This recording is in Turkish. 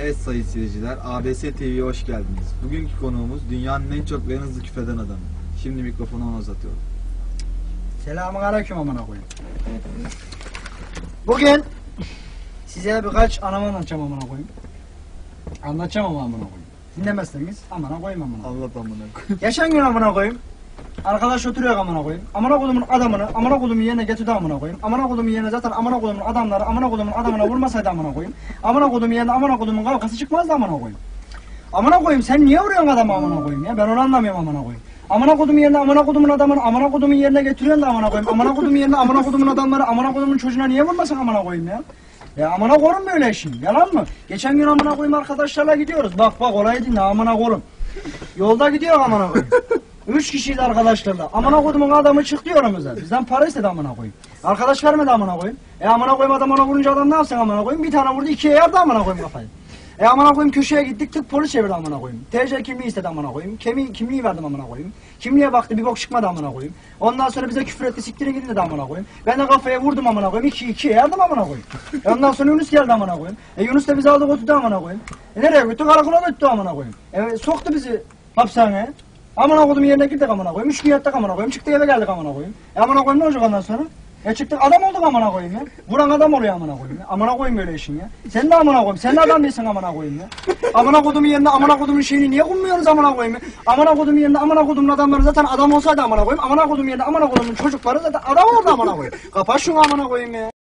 Evet sayın seyirciler, ABS TV'ye hoş geldiniz. Bugünkü konuğumuz dünyanın en çok ve en hızlı küfreden adamı. Şimdi mikrofonu ona uzatıyorum. Selamun aleyküm amına koyayım. Bugün size birkaç anımı anlatacağım amına koyayım. Anlatacağım ama amına koyayım. Dinlemezseniz amına koyayım amına. koyayım. Allah amına koyayım. Geçen gün amına koyayım. Arkadaş oturuyor amına koyayım. Amına koyduğumun adamını amına koyduğumun yerine getirdi amına koyayım. Amına koyduğumun yerine zaten amına koyduğumun adamları amına koyduğumun adamına vurmasaydı amına koyayım. Amına koyduğumun yerine amına koyduğumun kavgası çıkmazdı amına koyayım. Amına koyayım sen niye vuruyorsun adamı amına koyayım ya? Ben onu anlamıyorum amına koyayım. Amına kodumun yerine amına kodumun adamını amına kodumun yerine getiriyorsun da amına koyayım. Amına kodumun yerine amına kodumun adamları amına kodumun çocuğuna niye vurmasın amına koyayım ya? Ya amına korum böyle işin. Yalan mı? Geçen gün amına koyayım arkadaşlarla gidiyoruz. Bak bak olayı dinle amına korum. Yolda gidiyor amına koyayım. Üç kişiydi arkadaşlarla. Amına kodumun adamı çıktı önümüze. Bizden para istedi amına koyayım. Arkadaş vermedi amına koyayım. E amına koyayım adam ona vurunca adam ne yapsın amına koyayım? Bir tane vurdu ikiye yardı amına koyayım kafayı. E amına koyayım köşeye gittik tık polis çevirdi amına koyayım. TC kimliği istedi amına koyayım. Kemi, kimliği verdim amına koyayım. Kimliğe baktı bir bok çıkmadı amına koyayım. Ondan sonra bize küfür etti siktirin gidin dedi amına koyayım. Ben de kafaya vurdum amına koyayım. İki ikiye yardım amına koyayım. E ondan sonra Yunus geldi amına koyayım. E Yunus da bizi aldı götürdü amına koyayım. E nereye götürdü? Karakola götürdü amına koyayım. E soktu bizi hapishaneye. Amına koydum yerine girdik amına koyayım. Üç gün yattık amına koyayım. Çıktık eve geldik amına koyayım. E amına koyayım ne olacak ondan sonra? E çıktık adam olduk amına koyayım ya. Vuran adam oluyor amına koyayım ya. Amına koyayım böyle işin ya. Sen de amına koyayım. Sen de adam değilsin amına koyayım ya. Amına koyduğumun yerine amına koyduğumun şeyini niye koymuyorsunuz amına koyayım ya? Amına koyduğumun yerine amına koyduğumun adamları zaten adam olsaydı amına koyayım. Amına koyduğumun yerine amına koyduğumun çocukları zaten adam oldu amına koyayım. Kapat şunu amına koyayım ya.